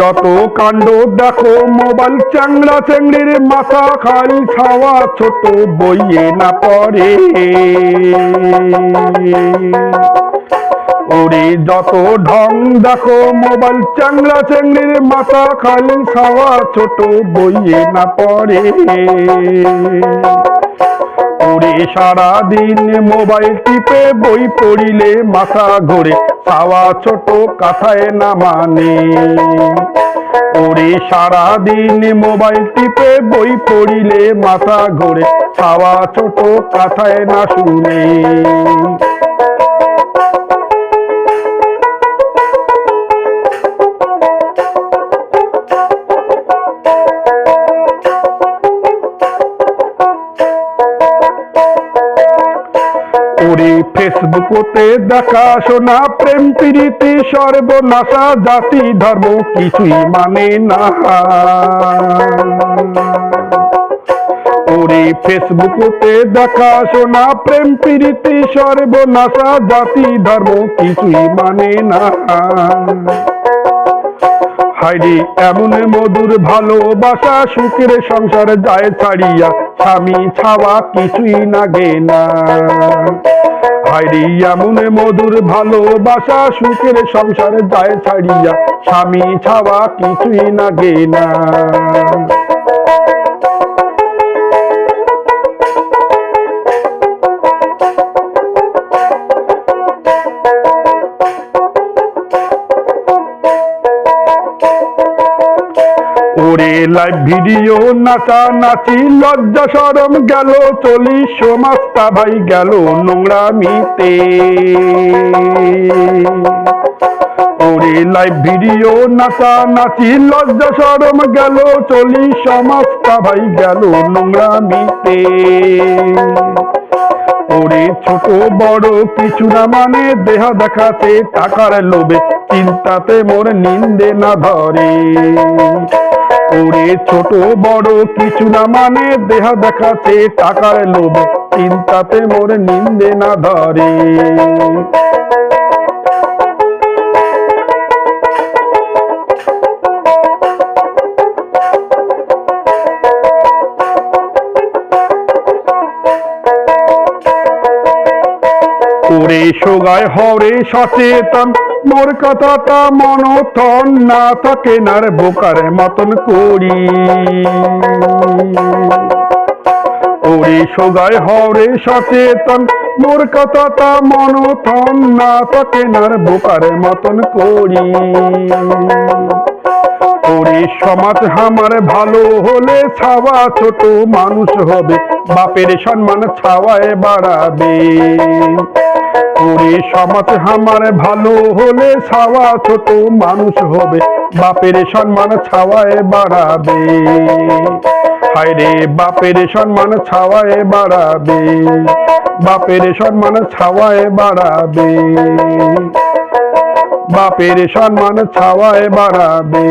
যত কাণ্ড দেখো, মোবাইল চ্যাংড়া চ্যাংড়ির মাথা খালি ছাওয়া ছোট বইয়ে না পড়ে। ওরে যত ঢং দেখো, মোবাইল চ্যাংড়া চ্যাংড়ির মাথা খালি ছাওয়া ছোট বইয়ে না পড়ে। ওরে সারা দিন মোবাইল টিপে বই পড়িলে মাথা ঘরে। পাওয়া ছোট কাথায় না মানে ওরে সারা দিন মোবাইল টিপে বই পড়িলে মাথা ঘরে। খাওয়া ছোট কাথায় না শুনে। ওরে ফেসবুকতে দেখা শোনা, প্রেম, প্রীতি, সর্বনাশা, জাতি, ধর্ম, কিছুই মানে না। ওরে ফেসবুকতে দেখা শোনা, প্রেম, প্রীতি, সর্বনাশা, জাতি, ধর্ম, কিছুই মানে না। হাইরে এমন মধুর ভালোবাসা, সুখের সংসার যায় ছাড়িয়া, স্বামী ছাওয়া কিছুই নাগে না। হাইরি এমন মধুর ভালোবাসা, সুখের সংসার যায় ছাড়িয়া, স্বামী ছাওয়া কিছুই নাগে না। ওরে লাইভ ভিডিও নাচা নাচি লজ্জা সরম গেল চলি সমাজটা ভাই গেল নোংরা মিতে ওরে লাইভ ভিডিও নাচা নাচি লজ্জা সরম গেল চলি সমাজটা ভাই গেল নোংরা ওরে ছোট বড় কিছু না মানে দেহ দেখাতে টাকার লোভে, চিন্তাতে মোর নিন্দে না ধরে। ওরে ছোট বড় কিছু না মানে দেহ দেখাতে টাকার লোভে, চিন্তাতে মোর নিন্দে না ধরে। ওরে সোগায়, হরে সচেতন। মোর কথাটা মনথন না থাকে নার বোকার মতন করি। ওরে সোগায়, হরে সচেতন। মোর কথাটা মনথন না থাকে নার বোকার মতন করি। ওরে সমাজ আমার ভালো হলে ছাওয়া ছোট মানুষ হবে। বাপের সম্মান ছাওয়ায় বাড়াবে। ওরে সমাজ আমার ভালো হলে ছাওয়া ছোট মানুষ হবে। বাপের সম্মান ছাওয়ায় বাড়াবে। হায়রে, বাপের সম্মান ছাওয়ায় বাড়াবে। বাপের সম্মান ছাওয়ায় বাড়াবে। বাপের সম্মান ছাওয়ায় বাড়াবে।